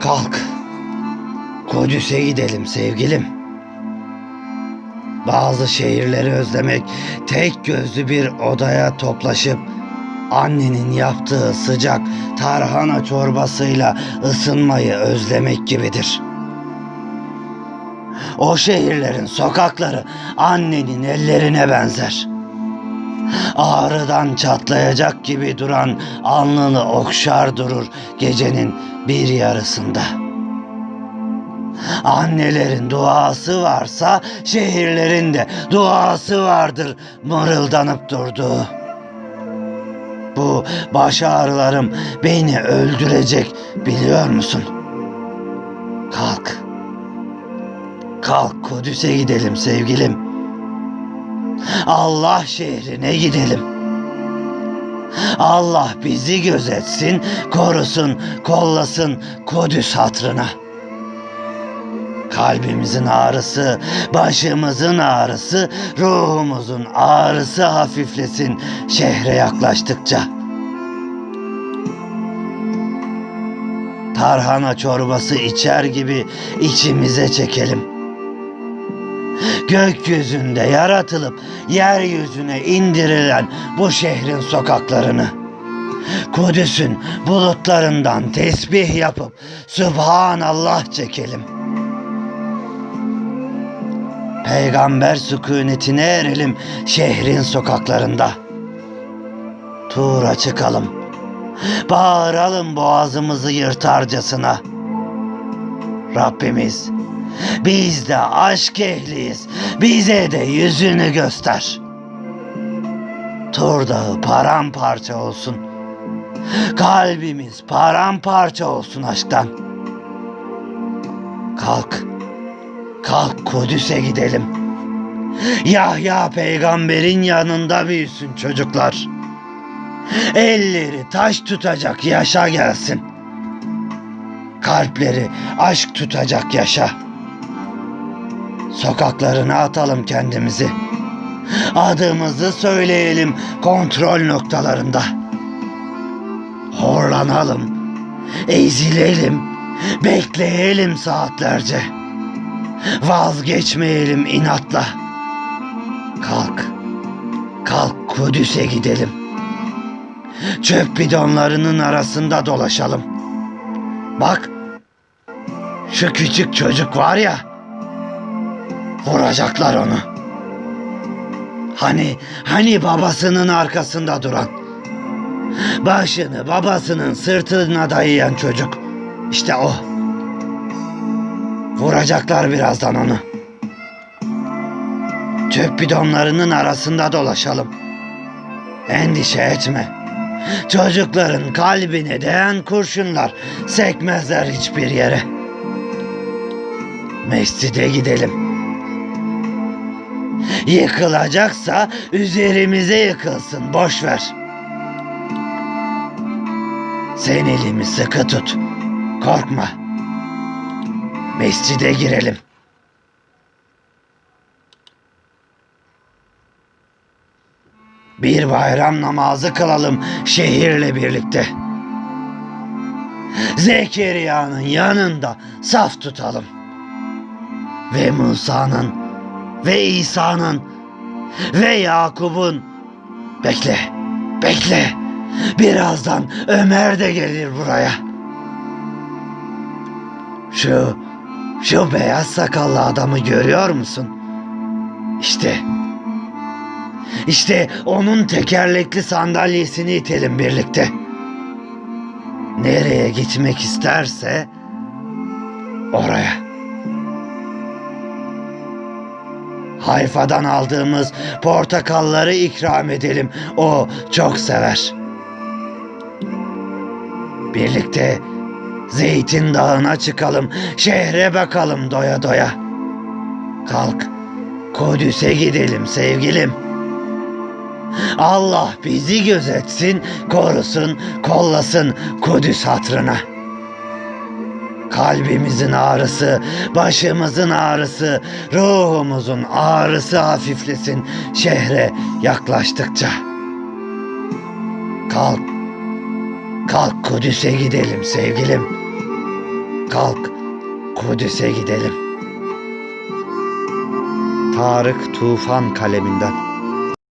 Kalk. Kudüs'e gidelim sevgilim. Bazı şehirleri özlemek tek gözlü bir odaya toplaşıp annenin yaptığı sıcak tarhana çorbasıyla ısınmayı özlemek gibidir. O şehirlerin sokakları annenin ellerine benzer. Ağrıdan çatlayacak gibi duran alnını okşar durur gecenin bir yarısında. Annelerin duası varsa şehirlerin de duası vardır mırıldanıp durduğu. Bu baş ağrılarım beni öldürecek biliyor musun? Kalk. Kalk Kudüs'e gidelim sevgilim. Allah şehrine gidelim. Allah bizi gözetsin, korusun, kollasın Kudüs hatrına. Kalbimizin ağrısı, başımızın ağrısı, ruhumuzun ağrısı hafiflesin şehre yaklaştıkça. Tarhana çorbası içer gibi içimize çekelim. Gökyüzünde yaratılıp yeryüzüne indirilen bu şehrin sokaklarını Kudüs'ün bulutlarından tesbih yapıp Sübhanallah çekelim. Peygamber sükunetine erelim şehrin sokaklarında. Tuğra çıkalım. Bağıralım boğazımızı yırtarcasına. Rabbimiz biz de aşk ehliyiz. Bize de yüzünü göster. Tur dağı paramparça olsun. Kalbimiz paramparça olsun aşktan. Kalk. Kalk Kudüs'e gidelim. Yahya peygamberin yanında büyüsün çocuklar. Elleri taş tutacak yaşa gelsin. Kalpleri aşk tutacak yaşa. Sokaklarına atalım kendimizi. Adımızı söyleyelim kontrol noktalarında. Horlanalım, ezilelim, bekleyelim saatlerce. Vazgeçmeyelim inatla. Kalk, kalk Kudüs'e gidelim. Çöp bidonlarının arasında dolaşalım. Bak, şu küçük çocuk var ya, vuracaklar onu. Hani, hani babasının arkasında duran, başını babasının sırtına dayayan çocuk, işte o. Vuracaklar birazdan onu. Çöp bidonlarının arasında dolaşalım. Endişe etme. Çocukların kalbine değen kurşunlar sekmezler hiçbir yere. Mescide gidelim. Yıkılacaksa üzerimize yıkılsın boş ver. Sen elimi sıkı tut. Korkma. Mescide girelim. Bir bayram namazı kılalım şehirle birlikte. Zekeriya'nın yanında saf tutalım. Ve Musa'nın ve İsa'nın ve Yakup'un bekle, bekle. Birazdan Ömer de gelir buraya. Şu şu beyaz sakallı adamı görüyor musun? İşte. İşte onun tekerlekli sandalyesini itelim birlikte. Nereye gitmek isterse oraya. Hayfa'dan aldığımız portakalları ikram edelim. O çok sever. Birlikte Zeytin Dağı'na çıkalım, şehre bakalım doya doya. Kalk, Kudüs'e gidelim sevgilim. Allah bizi gözetsin, korusun, kollasın Kudüs hatrına. Kalbimizin ağrısı, başımızın ağrısı, ruhumuzun ağrısı hafiflesin şehre yaklaştıkça. Kalk, Kalk Kudüs'e gidelim sevgilim. Kalk Kudüs'e gidelim. Tarık Tufan kaleminden